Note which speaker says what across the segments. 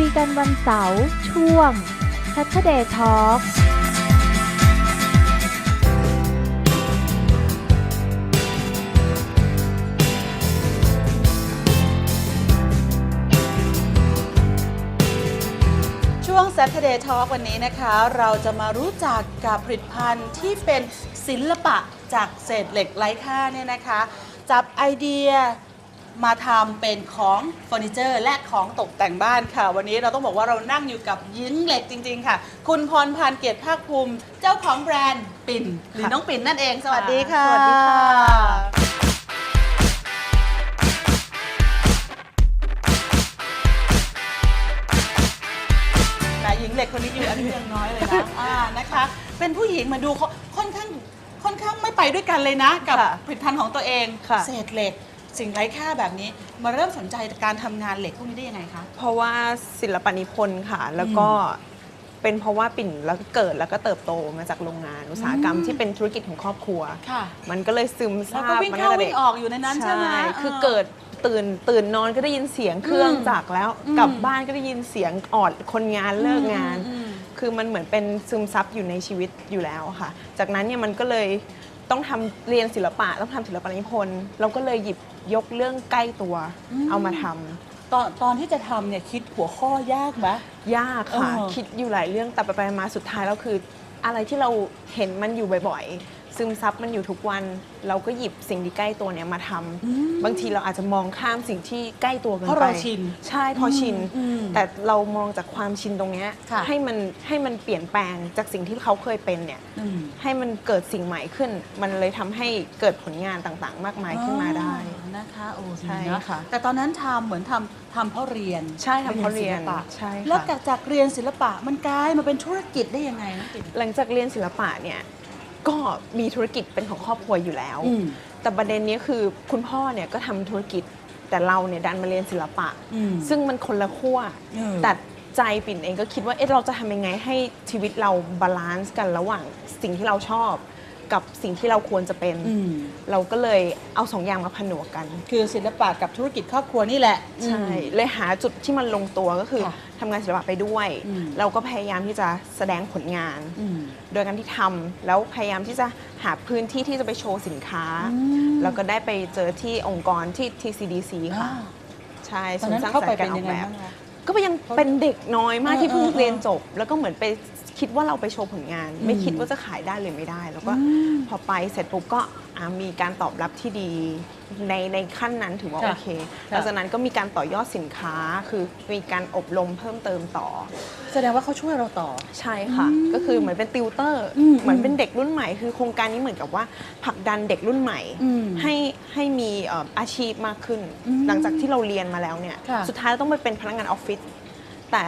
Speaker 1: คุยกันวันเสาร์ช่วง Saturday Talk
Speaker 2: ช่วง Saturday Talk วันนี้นะคะ เราจะมารู้จักกับผลิตภัณฑ์ที่เป็นศิลปะจากเศษเหล็กไร้ค่าเนี่ยนะคะ จับไอเดีย มาทำเป็นของเฟอร์นิเจอร์และของตกแต่งบ้านค่ะ วันนี้เราต้องบอกว่าเรานั่งอยู่กับยิงเหล็กจริง ๆ ค่ะ คุณพรพันธ์เกียรติภาคภูมิ เจ้าของแบรนด์ปิ่น หรือน้องปิ่นนั่นเอง สวัสดีค่ะ
Speaker 3: สวัสดีค่ะ
Speaker 2: นายหญิงเหล็กคนนี้อยู่อันเพียงน้อยเลยนะอ่านะคะ เป็นผู้หญิงมาดูเขาค่อนข้างค่อนข้างไม่ไปด้วยกันเลยนะ กับ
Speaker 3: ค่ะ
Speaker 2: ผลิตภัณฑ์ของตัวเอง
Speaker 3: ค่ะ
Speaker 2: เศษเหล็ก สิ่งไร้ค่าแบบนี้มาเริ่มสนใจการทำงานเหล็กพวกนี้ได้ยังไงคะ
Speaker 3: เพราะว่าศิลปนิพนธ์ค่ะ แล้วก็เป็นเพราะว่าปิ่นแล้วก็เกิดแล้วก็เติบโตมาจากโรงงานอุตสาหกรรม
Speaker 2: อืม
Speaker 3: ที่เป็นธุรกิจของครอบครัว
Speaker 2: ค่ะ
Speaker 3: มันก็เลยซึม
Speaker 2: แล้ว
Speaker 3: ซา
Speaker 2: ก็
Speaker 3: บ
Speaker 2: วิ่ง
Speaker 3: มา
Speaker 2: เข้า
Speaker 3: ตั้งแต่
Speaker 2: วิ่
Speaker 3: เด็
Speaker 2: ง
Speaker 3: ก
Speaker 2: ออกอยู่ในนั้นใช่ไหม
Speaker 3: คือเกิดตื่นตื่นนอนก็ได้ยินเสียงเครื่อง
Speaker 2: อืม
Speaker 3: จักรแล้ว
Speaker 2: อืม
Speaker 3: กลับบ้านก็ได้ยินเสียงออดคนงานเลิกงาน
Speaker 2: อืมอืม
Speaker 3: คือมันเหมือนเป็นซึมซับอยู่ในชีวิตอยู่แล้วอะค่ะ จากนั้นเนี่ยมันก็เลย ต้องทำเรียนศิลปะต้องทำศิลปนิพนธ์เราก็เลยหยิบยกเรื่องใกล้ตัวเอามาทำ
Speaker 2: ตอนตอนที่จะทำเนี่ยคิดหัวข้อยากไหม
Speaker 3: ยากค่ะ
Speaker 2: เออ
Speaker 3: คิดอยู่หลายเรื่องแต่ไปไปมาสุดท้ายแล้วคือ อะไรที่เราเห็นมันอยู่บ่อย ๆ ซึมซับมันอยู่ทุกวัน เราก็หยิบสิ่งที่ใกล้ตัวเนี้ยมาทำบางทีเราอาจจะมองข้ามสิ่งที่ใกล้ตัวเกิน
Speaker 2: เพ
Speaker 3: ไป
Speaker 2: ราะเราชิน
Speaker 3: ใช่พอชิน
Speaker 2: อืม
Speaker 3: แต่เรามองจากความชินตรงเนี้ย
Speaker 2: ค่ะ
Speaker 3: ให้มันให้มันเปลี่ยนแปลงจากสิ่งที่เขาเคยเป็นเนี่ย
Speaker 2: อืม
Speaker 3: ให้มันเกิดสิ่งใหม่ขึ้น มันเลยทำให้เกิดผลงานต่างๆ มากมายขึ้นมาได้
Speaker 2: อ๋อนะคะโอ้
Speaker 3: ใช่
Speaker 2: ดีนะ
Speaker 3: ค่ะ
Speaker 2: แต่ตอนนั้นทำเหมือนทำทำเพราะเรียน
Speaker 3: ใช่ทำเพราะเรียน
Speaker 2: ศิลปะ
Speaker 3: ใช่ค่ะ
Speaker 2: แล้วจากจากเรียนศิลปะมันกลายมาเป็นธุรกิจได้ยังไงน้องปิ่น
Speaker 3: หลังจากเรียนศิลปะเนี่ย ก็มีธุรกิจเป็นของครอบครัวอยู่แล้ว
Speaker 2: อืม
Speaker 3: แต่ประเด็นนี้คือคุณพ่อเนี่ยก็ทำธุรกิจแต่เราเนี่ยดันมาเรียนศิลปะ
Speaker 2: อืม
Speaker 3: ซึ่งมันคนละขั้ว
Speaker 2: เออ
Speaker 3: แต่ใจปิ่นเองก็คิดว่าเอ๊ะเราจะทำยังไงให้ชีวิตเราบาลานซ์กันระหว่างสิ่งที่เราชอบ กับสิ่งที่เราควรจะเป็น
Speaker 2: อืม
Speaker 3: เราก็เลยเอาสองอย่างมาผนวกกัน
Speaker 2: คือศิลปะกับธุรกิจครอบครัวนี่แหละ
Speaker 3: ใช่เลยหาจุดที่มันลงตัวก็คือ
Speaker 2: ค่ะ
Speaker 3: ทำงานศิลปะไปด้วย
Speaker 2: อืม
Speaker 3: เราก็พยายามที่จะแสดงผลงาน
Speaker 2: อืม
Speaker 3: โดยการที่ทำแล้วพยายามที่จะหาพื้นที่ที่จะไปโชว์สินค้า
Speaker 2: อืม
Speaker 3: แล้วก็ได้ไปเจอที่องค์กรที่ TCDC ค่ะ
Speaker 2: อ่า
Speaker 3: ใช่
Speaker 2: ตอนนั้น
Speaker 3: ศูย์สร้าง
Speaker 2: เข้าไป
Speaker 3: สรรค์
Speaker 2: เป็น
Speaker 3: กร
Speaker 2: ยัง
Speaker 3: อ
Speaker 2: ไง
Speaker 3: อกแบบ
Speaker 2: บ้างคะ
Speaker 3: ก็ยังเป็นเด็กน้อยมาก
Speaker 2: เออ
Speaker 3: ที่เพิ่ง
Speaker 2: เออเออ
Speaker 3: เรียนจบ แล้วก็เหมือนไป คิดว่าเราไปโชว์ผลงาน ไม่
Speaker 2: อืม
Speaker 3: คิดว่าจะขายได้หรือไม่ได้ แล้วก็
Speaker 2: อืม
Speaker 3: พอไปเสร็จปุ๊บก็อ่ามีการตอบรับที่ดีในในขั้นนั้นถือว่า
Speaker 2: ค่ะ
Speaker 3: โอเคหลังจากนั้นก็มีการต่อยอดสินค้า คือมีการอบรมเพิ่มเติมต่อ
Speaker 2: แสดงว่าเขาช่วยเราต่อ
Speaker 3: ใช่ค่ะ
Speaker 2: อืม
Speaker 3: ก็คือเหมือนเป็นติวเตอร์
Speaker 2: อืม
Speaker 3: เหมือนเป็นเด็กรุ่นใหม่ คือโครงการนี้เหมือนกับว่าผลักดันเด็กรุ่นใหม่
Speaker 2: อืม
Speaker 3: ให้ให้มีเอ่ออาชีพมากขึ้น
Speaker 2: อืม
Speaker 3: หลังจากที่เราเรียนมาแล้วเนี่ย
Speaker 2: ค่ะ
Speaker 3: สุดท้ายเราต้องไปเป็นพนักงานออฟฟิศแต่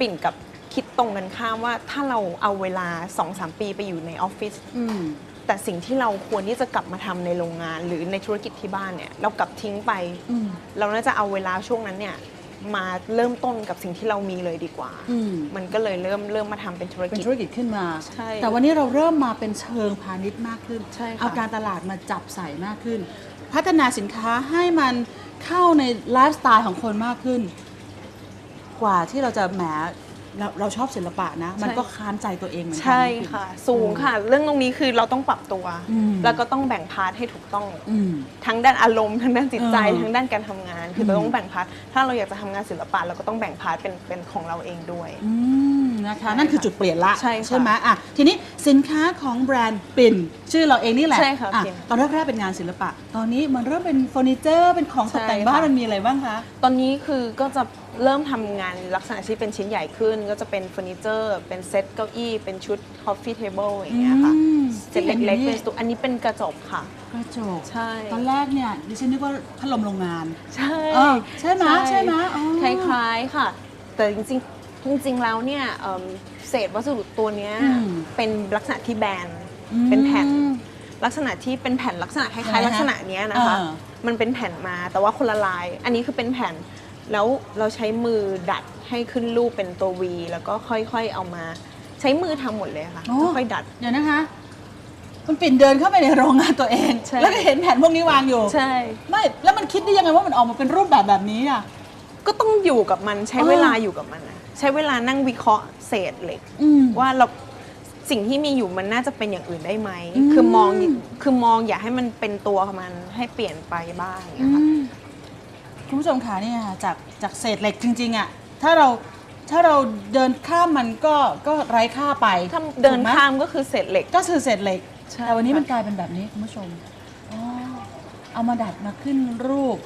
Speaker 3: ปิ่นกับ คิดตรงกันข้ามว่าถ้าเราเอาเวลา 2-3 ปีไปอยู่ในออฟฟิศ
Speaker 2: อืม
Speaker 3: แต่สิ่งที่เราควรที่จะกลับมาทำในโรงงาน หรือในธุรกิจที่บ้านเนี่ยเรากลับทิ้งไป
Speaker 2: อืม
Speaker 3: เราน่าจะเอาเวลาช่วงนั้นเนี่ยมาเริ่มต้นกับสิ่งที่เรามีเลยดีกว่า
Speaker 2: อืม
Speaker 3: มันก็เลยเริ่มเริ่มมาทำเป็นธุร
Speaker 2: เป็น
Speaker 3: กิจ
Speaker 2: ธุรกิจขึ้นมา
Speaker 3: ใช่
Speaker 2: แต่วันนี้เราเริ่มมาเป็นเชิงพาณิชย์มากขึ้น
Speaker 3: ใช่ค่ะ
Speaker 2: เอาการตลาดมาจับใส่มากขึ้น พัฒนาสินค้าให้มันเข้าในไลฟ์สไตล์ของคนมากขึ้น กว่าที่เราจะแหม เราเราชอบศิลปะนะ มันก็ค้านใจตัวเองเหมือนกั
Speaker 3: ใช่
Speaker 2: น
Speaker 3: ค่ะ สูงค่ะ เรื่องตรงนี้คือเราต้องปรับตัว
Speaker 2: อืม
Speaker 3: แล้วก็ต้องแบ่งพาร์ทให้ถูกต้อง
Speaker 2: อืม
Speaker 3: ทั้งด้านอารมณ์ทั้งด้านจิตใจ
Speaker 2: เออ
Speaker 3: ทั้งด้านการทำงาน คือ
Speaker 2: ม
Speaker 3: เราต้องแบ่งพาร์ทถ้าเราอยากจะทำงานศิลปะเราก็ต้องแบ่งพาร์ทเป็นเป็นของเราเองด้วย
Speaker 2: อืมนะคะ
Speaker 3: ใช่
Speaker 2: นั่นคือจุดเปลี่ยนละ
Speaker 3: ใช่ค่ะ
Speaker 2: ไหมอะทีนี้สินค้าของแบรนด์ปิ่น ชื่อเราเองนี่แหละ
Speaker 3: ใช่ค่ะ
Speaker 2: อ่
Speaker 3: ปิ่น
Speaker 2: ตอนแรกๆเป็นงานศิลปะ ตอนนี้มันเริ่มเป็นเฟอร์นิเจอร์ เป็นของตกแต่ง
Speaker 3: ใช่
Speaker 2: บ้าน
Speaker 3: ค่ะ
Speaker 2: มันมีอะไรบ้างคะ
Speaker 3: ตอนนี้คือก็จะเริ่มทำงานลักษณะที่เป็นชิ้นใหญ่ขึ้น ก็จะเป็นเฟอร์นิเจอร์ เป็นเซตเก้าอี้ เป็นชุดคอฟฟี่เทเบิลอย่างเงี้ยค่ะ
Speaker 2: อืม
Speaker 3: เซตเล็กๆ
Speaker 2: ที่
Speaker 3: เป็น
Speaker 2: เห็นอยู่นี่
Speaker 3: สตูอันนี้เป็นกระจกค่ะ
Speaker 2: กระจก
Speaker 3: ใช่
Speaker 2: ตอนแรกเนี่ยดิฉันนึกว่าพัดลมโรงงาน
Speaker 3: ใช่
Speaker 2: เออใช่ไหมใช่ไหมอ๋อ
Speaker 3: คล้ายๆค่ะ แต่จริงๆจริงๆแล้วเนี่ยเอิ่มเศษวัสดุตัวเนี้ย
Speaker 2: อืม
Speaker 3: เป็นลักษณะที่แบน
Speaker 2: อืม
Speaker 3: เป็นแผ่นลักษณะที่เป็นแผ่นลักษณะค
Speaker 2: ยังไง
Speaker 3: ล้ายๆ
Speaker 2: ฮะ
Speaker 3: ลักษณะเนี้ยนะคะ
Speaker 2: เออ
Speaker 3: มันเป็นแผ่นมาแต่ว่าคนละลาย อันนี้คือเป็นแผ่นแล้วเราใช้มือดัดให้ขึ้นรูปเป็นตัว V แล้วก็ค่อยๆเอามา ใช้มือทำหมดเลยค่ะ
Speaker 2: โอ้
Speaker 3: ค่อยๆดัด
Speaker 2: เดี๋ยวนะคะ คุณปิ่นเดินเข้าไปในโรงงานตัวเอง
Speaker 3: ใช่
Speaker 2: แล้วก็เห็นแผ่นพวกนี้วางอยู่
Speaker 3: ใช่
Speaker 2: ไม่ แล้วมันคิดได้ยังไงว่ามันออกมาเป็นรูปแบบแบบนี้อะ
Speaker 3: ก็ต้องอยู่กับมันใช้
Speaker 2: อ๋อ
Speaker 3: เวลาอยู่กับมันนะใช้เวลานั่งวิเคราะห์เศษเหล็ก
Speaker 2: อืม
Speaker 3: ว่าเรา สิ่งที่มีอยู่มันน่าจะเป็นอย่างอื่นได้ไหม
Speaker 2: อืม
Speaker 3: คือมองคือมองอย่าให้มันเป็นตัวของมันให้เปลี่ยนไปบ้างอย่างเงี้ยค่ะ
Speaker 2: คุณผู้ชมคะเนี่ยค่ะจากจากเศษเหล็กจริง ๆอะถ้าเราถ้าเราเดินข้ามมันก็ก็ไร้ค่าไป
Speaker 3: ถ้าเดิน
Speaker 2: ถูกไหม
Speaker 3: ข้ามก็คือเศษเหล็ก
Speaker 2: ก็คือเศษเหล็ก
Speaker 3: ใช่
Speaker 2: แต่วันนี้
Speaker 3: ค่ะ
Speaker 2: มันกลายเป็นแบบนี้คุณผู้ชมอ๋อเอามาดัดมาขึ้นรูป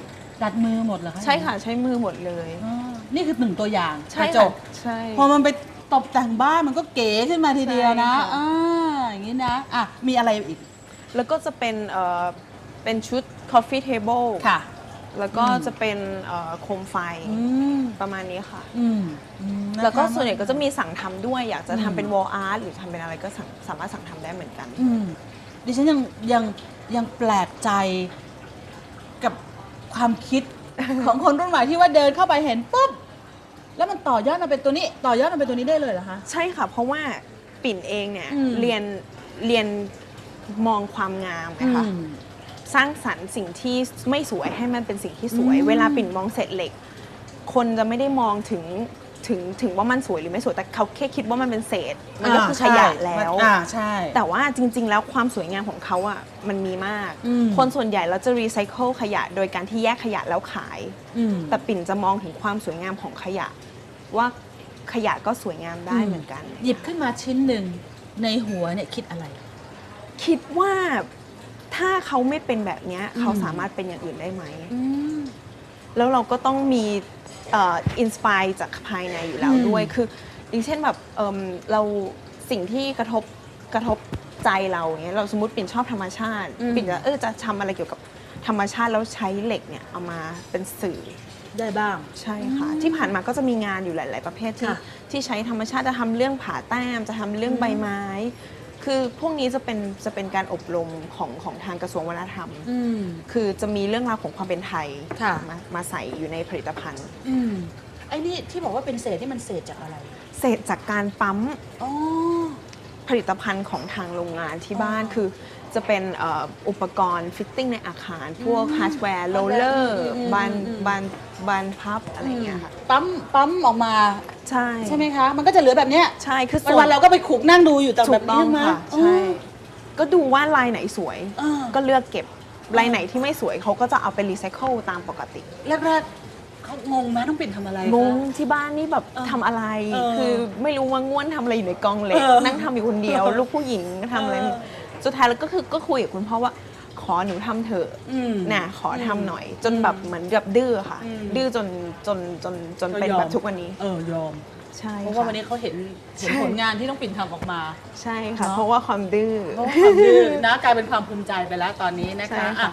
Speaker 2: ดัดมือหมดเหรอคะ
Speaker 3: ใช่ค่ะ ใช้มือหมดเลย
Speaker 2: อ๋อนี่คือหนึ่งตัวอย่าง
Speaker 3: ใช่
Speaker 2: กระจ
Speaker 3: ค่ะ
Speaker 2: ก
Speaker 3: ใช่
Speaker 2: พอมันไป ตกแต่งบ้านมันก็เก๋ขึ้นมาทีเดียวนะ
Speaker 3: ใช่ค่ะ
Speaker 2: อ่าอย่างนี้นะอะมีอะไรอีก
Speaker 3: แล้วก็จะเป็นเอ่อเป็นชุด coffee table
Speaker 2: ค่ะ
Speaker 3: แล้วก็
Speaker 2: อืม
Speaker 3: จะเป็นเอ่อโคมไฟ
Speaker 2: อืม
Speaker 3: ประมาณนี้ค่ะ
Speaker 2: อืมอืมนะคะ
Speaker 3: แล้วก็ส่วนใหญ่ก็จะมีสั่งทำด้วย อยากจะ
Speaker 2: อืม
Speaker 3: ทำเป็น wall art หรือทำเป็นอะไรก็สั่งสามารถสั่งทำได้เหมือนกัน
Speaker 2: อืมดิฉันยังยังยังแปลกใจกับความคิด ของคนรุ่นใหม่ที่ว่าเดินเข้าไปเห็นปุ๊บ แล้วมันต่อยอดมาเป็นตัวนี้ ต่อยอดมาเป็นตัวนี้ได้เลยเหรอคะ
Speaker 3: ใช่ค่ะ เพราะว่าปิ่นเองเนี่ย
Speaker 2: อืม
Speaker 3: เรียนเรียนมองความงามนะคะ
Speaker 2: อืม
Speaker 3: สร้างสรรค์สิ่งที่ไม่สวยให้มันเป็นสิ่งที่สวย
Speaker 2: อืม
Speaker 3: เวลาปิ่นมองเศษเหล็ก คนจะไม่ได้มองถึง ถึงถึงว่ามันสวยหรือไม่สวยแต่เขาแค่คิดว่ามันเป็นเศษ มันก็คือขยะแล้ว
Speaker 2: อ่าใช่
Speaker 3: แต่ว่าจริง ๆ แล้วความสวยงามของเขาอะมันมีมาก
Speaker 2: อืม
Speaker 3: คนส่วนใหญ่เราจะรีไซเคิลขยะโดยการที่แยกขยะแล้วขาย
Speaker 2: อืม
Speaker 3: แต่ปิ่นจะมองถึงความสวยงามของขยะ ว่าขยะก็สวยงามได้
Speaker 2: อืม
Speaker 3: เหมือนกัน
Speaker 2: หยิบขึ้นมาชิ้นหนึ่งในหัวเนี่ยคิดอะไร
Speaker 3: คิดว่าถ้าเขาไม่เป็นแบบเนี้ย
Speaker 2: อืม
Speaker 3: เขาสามารถเป็นอย่างอื่นได้ไหม
Speaker 2: อืม
Speaker 3: แล้วเราก็ต้องมีอินสปายจากภายในอยู่แล้ว
Speaker 2: อืม
Speaker 3: ด้วย คืออย่างเช่นแบบเอิ่มเราสิ่งที่กระทบกระทบใจเราเนี้ยเราสมมติปิ่นชอบธรรมชาติ
Speaker 2: อืม
Speaker 3: ปิ่นจะเออจะทำอะไรเกี่ยวกับธรรมชาติแล้วใช้เหล็กเนี่ยเอามาเป็นสื่อ
Speaker 2: ได้บ้าง
Speaker 3: ใช่ค่ะ ที่ผ่านมาก็จะมีงานอยู่หลาย ๆ ประเภทที่
Speaker 2: ค่ะ
Speaker 3: ที่ใช้ธรรมชาติจะทำเรื่องผ่าแต้มจะทำเรื่องใบไม้ คือพวกนี้จะเป็นจะเป็นการอบรมของของทางกระทรวงวัฒนธรรม
Speaker 2: อืม
Speaker 3: คือจะมีเรื่องราวของความเป็นไทย
Speaker 2: ค่ะ
Speaker 3: มามาใส่อยู่ในผลิตภัณฑ์
Speaker 2: อืมไอ้นี่ที่บอกว่าเป็นเศษที่มันเศษจากอะไร
Speaker 3: เศษจากการปั๊ม
Speaker 2: อ๋อ
Speaker 3: ผลิตภัณฑ์ของทางโรงงานที่บ้าน
Speaker 2: อ๋อ
Speaker 3: คือ จะเป็นเอ่ออุปกรณ์ฟิตติ้งในอาคาร พวก
Speaker 2: อืม
Speaker 3: ฮาร์ดแวร์โรลเลอร์
Speaker 2: อืมอืม
Speaker 3: บาน
Speaker 2: อืม
Speaker 3: บานบานพับอะไรอย่างเงี้ยค่ะ
Speaker 2: ปั๊มปั๊มออกมา
Speaker 3: ใช่
Speaker 2: ใช่ไหมคะ มันก็จะเหลือแบบเนี้ย
Speaker 3: ใช่คือ
Speaker 2: วันวันๆเราก็ไปขุกนั่งดูอยู่แต่
Speaker 3: ถู
Speaker 2: แบ
Speaker 3: ก
Speaker 2: บ
Speaker 3: ต้
Speaker 2: นี้
Speaker 3: อง
Speaker 2: ใช่ไหม
Speaker 3: ค่ะ
Speaker 2: อื
Speaker 3: ใช่
Speaker 2: ม
Speaker 3: ก็ดูว่าลายไหนสวย
Speaker 2: อ่า
Speaker 3: ก็เลือกเก็บลายไหนที่ไม่สวยเขาก็จะเอาไปรีไซเคิลตามปกติ
Speaker 2: แรกๆเขางงไหมต้องปิ่นทำอะไรคะ
Speaker 3: งงที่บ้านนี่แบบ
Speaker 2: เออ
Speaker 3: ทำอะไร
Speaker 2: เออ
Speaker 3: คือไม่รู้ว่าง่วนทำอะไรอยู่ในกองเหล็ก
Speaker 2: เออ
Speaker 3: นั่งทำอยู่คนเดียว ลูกผู้หญิงทำอะไร
Speaker 2: เออ
Speaker 3: สุดท้ายแล้วก็คือก็คุยกับคุณพ่อว่าขอหนูทำเถอะ
Speaker 2: อืม
Speaker 3: น่ะขอทำหน่อย จนแบบเหมือนกับดื้อค่ะ
Speaker 2: อืม
Speaker 3: ดื้อจนจนจนจนเป็น
Speaker 2: ก็ยอม
Speaker 3: แบบทุกวันนี้
Speaker 2: เออยอม
Speaker 3: ใช่
Speaker 2: เพราะว่า
Speaker 3: ค่
Speaker 2: วันนี้เขาเห็นเห็น
Speaker 3: ใช่
Speaker 2: ผลงานที่ต้องปิ่นทำออกมา
Speaker 3: ใช่ค่ะ
Speaker 2: เนอะ
Speaker 3: เพราะว่าความดื้อ
Speaker 2: เพราะว่าความดื้อนะกลายเป็นความภูมิใจไปแล้วตอนนี้นะ
Speaker 3: ใช่
Speaker 2: คะ
Speaker 3: ค่ะ
Speaker 2: อะ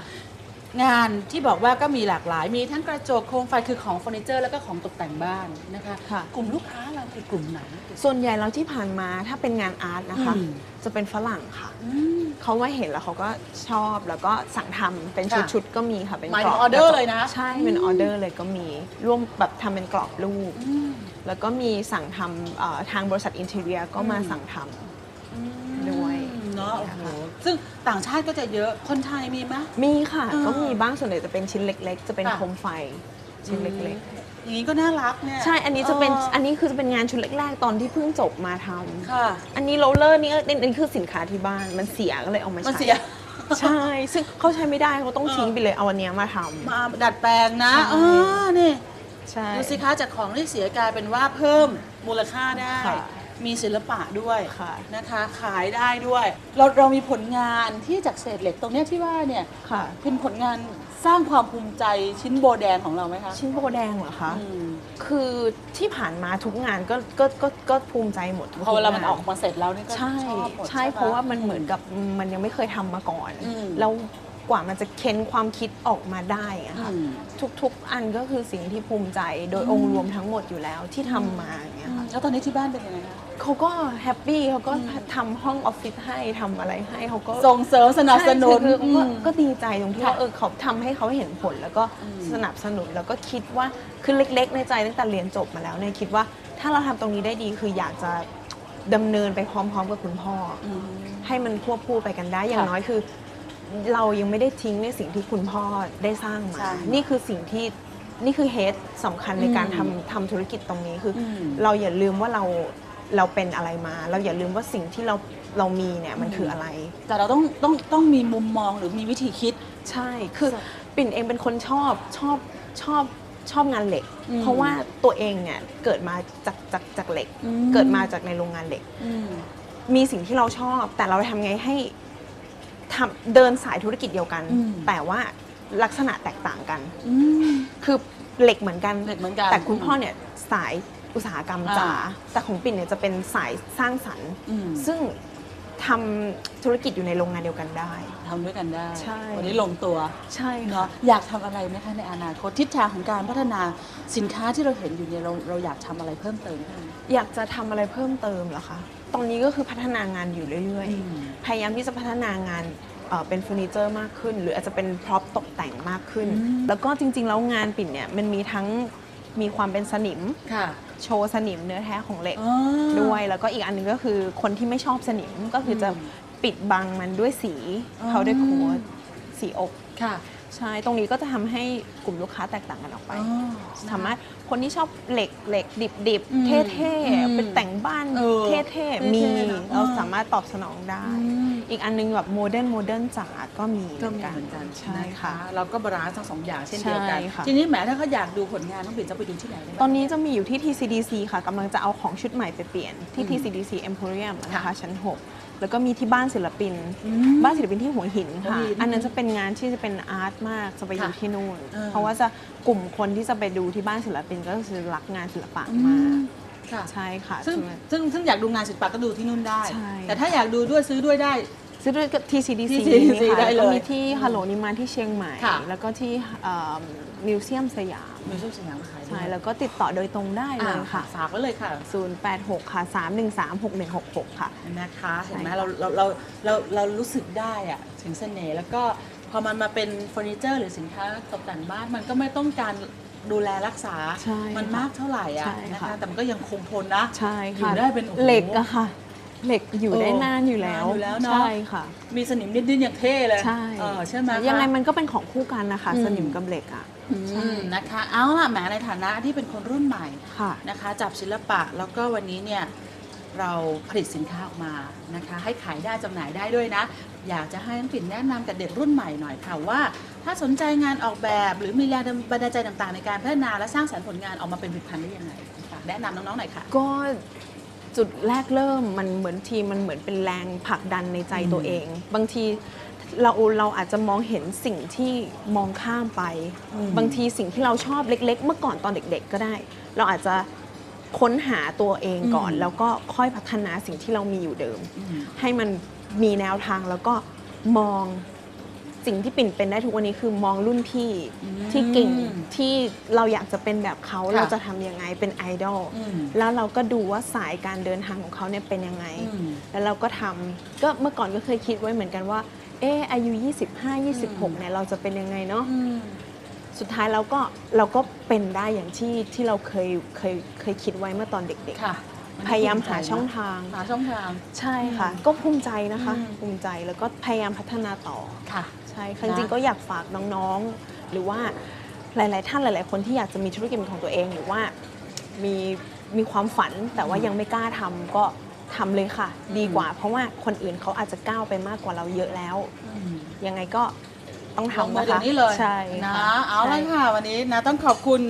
Speaker 2: งานที่บอกว่าก็มีหลากหลาย มีทั้งกระจกโคมไฟคือของเฟอร์นิเจอร์แล้วก็ของตกแต่งบ้านนะคะ
Speaker 3: ค่ะ
Speaker 2: กลุ่มลูกค้าเราคือกลุ่มไหน
Speaker 3: ส่วนใหญ่แล้วที่ผ่านมาถ้าเป็นงานอาร์ตนะคะ
Speaker 2: อืม
Speaker 3: จะเป็นฝรั่งค่ะ
Speaker 2: อืม
Speaker 3: เขามาเห็นแล้วเขาก็ชอบแล้วก็สั่งทำเป็น
Speaker 2: ค่ะ
Speaker 3: ชุดๆก็มีค่ะเป็น
Speaker 2: หมาย
Speaker 3: ก
Speaker 2: ถึ
Speaker 3: รงอบ
Speaker 2: ออเดอร์เลยนะ
Speaker 3: ใช่เป็น
Speaker 2: อืม
Speaker 3: ออเดอร์เลยก็มีร่วมแบบทำเป็นกรอบรูป
Speaker 2: อืม
Speaker 3: แล้วก็มีสั่งทำเอ่อทางบริษัทอินเทเรียก็มา
Speaker 2: อืม
Speaker 3: สั่งทำด้วย
Speaker 2: เนาะโอ้โหซึ่งต่างชาติก็จะเยอะคนไทยมีไหม
Speaker 3: มีค่ะ
Speaker 2: อ่า
Speaker 3: ก็มีบ้างส่วนใหญ่จะเป็นชิ้นเล็ก ๆ จะเป็น
Speaker 2: ค่ะ
Speaker 3: โคมไฟชิ้นเล็ก
Speaker 2: อย่างนี้ก็น่ารักเนี่ย
Speaker 3: ๆ ใช่อันนี้จะเป็น
Speaker 2: ออ
Speaker 3: อันนี้คือจะเป็นงานชุดแรก ๆ ตอนที่เพิ่งจบมาทำ
Speaker 2: ค่ะ
Speaker 3: อันนี้โรลเลอร์นี่อันนี้คือสินค้าที่บ้านมันเสียก็เลยเอามา
Speaker 2: มัน
Speaker 3: ใช้
Speaker 2: เสีย
Speaker 3: ใช่ ซึ่งเขาใช้ไม่ได้เขาต้องทิ้งไปเลยเอาอันเนี้ยมาทำ
Speaker 2: มาดัดแปลงนะ
Speaker 3: ใช่
Speaker 2: เออนี่
Speaker 3: ใช่
Speaker 2: ดูสิคะจากของที่เสียกลายเป็นว่าเพิ่มมูลค่าได้
Speaker 3: ค่ะ
Speaker 2: มีศิลปะด้วย
Speaker 3: ค่ะ
Speaker 2: นะคะ ขายได้ด้วย เราเรามีผลงานที่จากเศษเหล็กตรงเนี้ยที่ว่าเนี่ย
Speaker 3: ค่ะ
Speaker 2: เป็นผลงานสร้างความภูมิใจชิ้นโบแดงของเราไหมคะ
Speaker 3: ชิ้นโบแดงเหรอคะ
Speaker 2: อืม
Speaker 3: คือที่ผ่านมาทุกงานก็ก็ก็ก็ภูมิใจหมดทุก
Speaker 2: พอเวลามัน
Speaker 3: ง
Speaker 2: ออกมาเสร็จแล้วนี่ก็
Speaker 3: ใช่
Speaker 2: ชอบหมด
Speaker 3: ใช่
Speaker 2: ป
Speaker 3: เพราะว่ามันเหมือนกับมันยังไม่เคยทำมาก่อน
Speaker 2: อืม
Speaker 3: แล้วกว่ามันจะเค้นความคิดออกมาได้อะ
Speaker 2: อื
Speaker 3: ค่ะ
Speaker 2: ม
Speaker 3: ทุกๆ อันก็คือสิ่งที่ภูมิใจโดยองค์รวมทั้งหมดอยู่แล้วที่ทำมาอย่างเงี้ยค่ะ
Speaker 2: แล้วตอนนี้ที่บ้านเป็นยังไงคะ
Speaker 3: เขาก็แฮปปี้เขาก็ทำห้องออฟฟิศให้ทำอะไรให้เขาก็
Speaker 2: ส่งเสริมสนับสนุน
Speaker 3: ใช่คือคือก็
Speaker 2: อืม
Speaker 3: ก็ดีใจตรงที่
Speaker 2: ค่ะ
Speaker 3: ว่าเออเขาทำให้เขาเห็นผลแล้วก็
Speaker 2: อืม
Speaker 3: สนับสนุนแล้วก็คิดว่าคือเล็ก ๆ ในใจตั้งแต่เรียนจบมาแล้วเนี่ยคิดว่าถ้าเราทำตรงนี้ได้ดีคืออยากจะดำเนินไปพร้อมๆกับคุณพ่ออ
Speaker 2: อืม
Speaker 3: ให้มันควบคู่ไปกันได้อย่าง
Speaker 2: ค่ะ
Speaker 3: น้อยคือ เรายังไม่ได้ทิ้งในสิ่งที่คุณพ่อได้สร้างมา
Speaker 2: ใช่
Speaker 3: นี่คือสิ่งที่ นี่คือเฮดสำคัญในการ
Speaker 2: อืม
Speaker 3: ทำทำธุรกิจตรงนี้คืออ
Speaker 2: ม
Speaker 3: เราอย่าลืมว่าเราเราเป็นอะไรมา เราอย่าลืมว่าสิ่งที่เราเรามีเนี่ยมัน
Speaker 2: อืม
Speaker 3: คืออะไร
Speaker 2: แต่เราต้องต้องต้องมีมุมมองหรือมีวิธีคิด
Speaker 3: ใช่คือปิ่นเองเป็นคนชอบชอบชอบชอบงานเหล็ก
Speaker 2: อืม
Speaker 3: เพราะว่าตัวเองเนี่ยเกิดมาจากจากจากเหล็ก
Speaker 2: อืม
Speaker 3: เกิดมาจากในโรงงานเหล็ก
Speaker 2: อืม
Speaker 3: มีสิ่งที่เราชอบ แต่เราทำไงให้ทำเดินสายธุรกิจเดียวกัน
Speaker 2: อืม
Speaker 3: แต่ว่า ลักษณะแตกต่างกัน
Speaker 2: อืม
Speaker 3: คือเหล็กเหมือนกัน
Speaker 2: เหล็กเหมือนกัน
Speaker 3: แต่คุณพ่อเนี่ยสายอุตสาหกรรมจ๋า
Speaker 2: อ่า
Speaker 3: แต่ของปิ่นเนี่ยจะเป็นสายสร้างสรรค์
Speaker 2: อืม
Speaker 3: ซึ่งทำธุรกิจอยู่ในโรงงานเดียวกันได้
Speaker 2: ทำด้วยกันได้
Speaker 3: ใช่
Speaker 2: วันนี้ลงตัว
Speaker 3: ใช่
Speaker 2: เนาะ
Speaker 3: ค่ะ
Speaker 2: อยากทำอะไรไหมคะในอนาคตทิศทางของการพัฒนาสินค้าที่เราเห็นอยู่เนี่ยเราเราอยากทำอะไรเพิ่มเติมบ้าง
Speaker 3: อยากจะทำอะไรเพิ่มเติมเหรอคะ ตอนนี้ก็คือพัฒนางานอยู่เรื่อย
Speaker 2: อืม
Speaker 3: ๆพยายามที่จะพัฒนางาน เอ่อเป็นเฟอร์นิเจอร์มากขึ้น หรืออาจจะเป็นพร็อพตกแต่งมากขึ้น
Speaker 2: อืม
Speaker 3: แล้วก็จริง ๆ แล้วงานปิ่นเนี่ยมันมีทั้งมีความเป็นสนิม
Speaker 2: ค่ะ
Speaker 3: โชว์สนิมเนื้อแท้ของเหล็ก
Speaker 2: อ๋อ
Speaker 3: ด้วย แล้วก็อีกอันหนึงก็คือคนที่ไม่ชอบสนิมก็คืออ
Speaker 2: ม
Speaker 3: จะปิดบังมันด้วยสี
Speaker 2: อ๋อ
Speaker 3: เขาด้วยโค้ดสีอก
Speaker 2: ค่ะ
Speaker 3: ใช่ ตรงนี้ก็จะทำให้กลุ่มลูกค้าแตกต่างกันออกไป
Speaker 2: อ๋อ
Speaker 3: สามารถ คนที่ชอบเหล็กเหล็กดิบดิบ
Speaker 2: อืม
Speaker 3: เท่
Speaker 2: อืม
Speaker 3: ๆเป็นแต่งบ้าน
Speaker 2: เออ
Speaker 3: เท่
Speaker 2: เท่
Speaker 3: ๆ
Speaker 2: ๆ
Speaker 3: มี
Speaker 2: เนอะ
Speaker 3: เรา
Speaker 2: อ่า
Speaker 3: สามารถตอบสนองได้
Speaker 2: อืม
Speaker 3: อีกอันนึงแบบโมเดิร์นโมเดิร์นจ๋าก็มี
Speaker 2: ก็มีเหมือนกัน
Speaker 3: ใช่ค่ะ
Speaker 2: นเราก็บาลานซ์ทั้งสองอย่างเช่นเดียวกัน
Speaker 3: ใช่ค่ะ
Speaker 2: ทีนี้แหมถ้าเขาอยากดูผลงานน้องปิ่นจะไปดูที่ไหนได้บ้าง
Speaker 3: ตอนนี้จะมีอยู่ที่ TCDC ค่ะกำลังจะเอาของชุดใหม่ไปเปลี่ยนที่
Speaker 2: อืม
Speaker 3: TCDC Emporium นะ
Speaker 2: ค่ะ
Speaker 3: คะชั้น 6 แล้วก็มีที่บ้านศิลปิน
Speaker 2: อืม
Speaker 3: บ้านศิลปินที่หัวหินค่ะ
Speaker 2: หัวหิน
Speaker 3: อันนั้นจะเป็นงานที่จะเป็นอาร์ตมากจะไปอยู่
Speaker 2: ค่ะ
Speaker 3: ที่นู่น
Speaker 2: เออ
Speaker 3: เพราะว่าจะกลุ่มคนที่จะไปดูที่บ้านศิลปินก็คือรักงานศิลปะ
Speaker 2: อื
Speaker 3: มาก
Speaker 2: มค่ะ
Speaker 3: ใช่ค่ะ
Speaker 2: ซึ่ง
Speaker 3: ใช่ไหม
Speaker 2: ซึ่งซึ่งอยากดูงานศิลปะก็ดูที่นู่นได้
Speaker 3: ใช่
Speaker 2: แต่ถ้าอยากดูด้วยซื้อด้วยได้
Speaker 3: ซื้อด้วยกับ TCDC
Speaker 2: TCDC
Speaker 3: ค่ะ
Speaker 2: ได้เลย
Speaker 3: แล้วก็มีที่ฮัลโหลนิมานที่เชียงใหม่
Speaker 2: ค่ะ
Speaker 3: แล้วก็ที่ มิวเซียมสยาม
Speaker 2: มิวเซียมสยามมาขายด้วย
Speaker 3: ใช่แล้วก็ติดต่อโดยตรงได้เล
Speaker 2: อ่าย
Speaker 3: ค่ะ
Speaker 2: ฝากไว้เลยค่ะ
Speaker 3: 086 ค่ะ 313 6166 ค่ะ
Speaker 2: นะคะเห็นไหม
Speaker 3: ใช่ค่ะ
Speaker 2: เราเราเราเราเรารู้สึกได้อะถึงเสน่ห์แล้วก็พอมันมาเป็นเฟอร์นิเจอร์หรือสินค้าตกแต่งบ้าน มันก็ไม่ต้องการดูแลรักษา
Speaker 3: ใช่
Speaker 2: มัน
Speaker 3: ค่ะ
Speaker 2: มากเท่าไหร่อะ
Speaker 3: ใช่
Speaker 2: นะ
Speaker 3: ค่ะ
Speaker 2: คะแต่มันก็ยังคงทนนะ
Speaker 3: ใช่
Speaker 2: อยู่
Speaker 3: ค่ะ
Speaker 2: ได้เป็นโอ้โห
Speaker 3: เหล็กอะค่ะ เหล็กอยู่ได้
Speaker 2: เออนา
Speaker 3: นอยู่แล้ว
Speaker 2: นานอยู่แล้วเนอะ
Speaker 3: ใช่ค่ะ
Speaker 2: มีสนิมนิดๆอย่างเท่เลย
Speaker 3: ใช่
Speaker 2: เออใช่ไหมคะ
Speaker 3: ยังไงมันก็เป็นของคู่กันนะคะ
Speaker 2: อืม
Speaker 3: สนิมกับเหล็กอะ
Speaker 2: อืมนะคะเอาล่ะแหมในฐานะที่เป็นคนรุ่นใหม่
Speaker 3: ค่ะ
Speaker 2: นะคะ จับศิลปะแล้วก็วันนี้เนี่ยเราผลิตสินค้าออกมานะคะ ให้ขายได้จำหน่ายได้ด้วยนะ อยากจะให้น้องปิ่นแนะนำกับเด็กรุ่นใหม่หน่อยค่ะว่า ถ้าสนใจงานออกแบบหรือมีแรงบันดาลใจต่างๆ ในการพัฒนาและสร้างสรรค์ผลงานออกมาเป็นผลิตภัณฑ์ได้ยังไงฝากแนะนำน้องๆหน่อยค่ะ
Speaker 3: ก็จุดแรกเริ่มมันเหมือนทีมันเหมือนเป็นแรงผลักดันในใจ
Speaker 2: อืม
Speaker 3: ตัวเอง บางที เราเราอาจจะมองเห็นสิ่งที่มองข้ามไป
Speaker 2: อืม
Speaker 3: บางทีสิ่งที่เราชอบเล็ก ๆ เมื่อก่อนตอนเด็ก ๆ ก็ได้ เราอาจจะค้นหาตัวเองก่อน
Speaker 2: อืม
Speaker 3: แล้วก็ค่อยพัฒนาสิ่งที่เรามีอยู่เดิม
Speaker 2: อืม
Speaker 3: ให้มันมีแนวทางแล้วก็มองสิ่งที่ปิ่นเป็นได้ทุกวันนี้คือมองรุ่นพี่
Speaker 2: อืม
Speaker 3: ที่เก่งที่เราอยากจะเป็นแบบเขา
Speaker 2: ค่ะ
Speaker 3: เราจะทำยังไงเป็นไอดอล
Speaker 2: อืม
Speaker 3: แล้วเราก็ดูว่าสายการเดินทางของเขาเนี่ยเป็นยังไง
Speaker 2: อืม
Speaker 3: แล้วเราก็ทำก็เมื่อก่อนก็เคยคิดไว้เหมือนกันว่า เอออายุ 25 26เนี่ยเราจะเป็นยังไงเนาะ
Speaker 2: อืม
Speaker 3: สุดท้ายเราก็เราก็เป็นได้อย่างที่ที่เราเคยเคยเคยคิดไว้เมื่อตอนเด็ก
Speaker 2: ค่ะ
Speaker 3: ๆพยายามหาช่องทาง
Speaker 2: หาช่องทาง
Speaker 3: ใช่ค่ะ
Speaker 2: อืม
Speaker 3: ก็ภูมิใจนะคะ
Speaker 2: อืม
Speaker 3: ภูมิใจแล้วก็พยายามพัฒนาต่อ
Speaker 2: ค่ะ
Speaker 3: ใช่ค่ะ
Speaker 2: นะ
Speaker 3: จริงๆก็อยากฝากน้องๆ หรือว่าหลาย ๆ ท่านหลาย ๆ คนที่อยากจะมีธุรกิจเป็นของตัวเองหรือว่ามีมีความฝันแต่ว่ายังไม่กล้าทำก็ ทำเลยค่ะ ดีกว่า เพราะว่าคนอื่นเขาอาจจะก้าวไปมากกว่าเราเยอะแล้ว
Speaker 2: อืม
Speaker 3: ยังไงก็ต้อง
Speaker 2: ลง
Speaker 3: ทำ
Speaker 2: มา
Speaker 3: นะ
Speaker 2: เดี๋ย
Speaker 3: คะ
Speaker 2: วนี้เลย
Speaker 3: ใช่
Speaker 2: นะ
Speaker 3: ค่
Speaker 2: เอาละ
Speaker 3: ใช่
Speaker 2: ค่ะวันนี้นะต้องขอบคุณ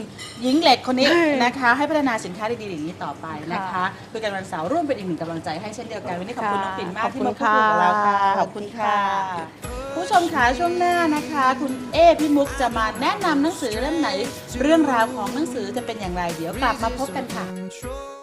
Speaker 2: หญิงเหล็กคนนี้นะคะ ให้พัฒนาสินค้าดีๆอย่างนี้ต่อไปนะคะ
Speaker 3: ค่ะ
Speaker 2: คุยกันวันเสาร์ร่วมเป็นอีกหนึ่งกำลังใจให้เช่นเดียวกันวันนี้ขอบคุณ
Speaker 3: ค่ะ
Speaker 2: น้องปิ่นมาก
Speaker 3: ขอบ
Speaker 2: ที่
Speaker 3: คุณ
Speaker 2: มาพูดคุยกับเราค่ะ
Speaker 3: ค่ะ
Speaker 2: ขอบคุณค่ะ
Speaker 3: ขอบคุณค่ะ
Speaker 2: ผู้ชมขาช่วงหน้านะคะ คุณเอพี่มุกจะมาแนะนำหนังสือเล่มไหน เรื่องราวของหนังสือจะเป็นอย่างไรเดี๋ยวกลับมาพบกันค่ะ
Speaker 4: Control.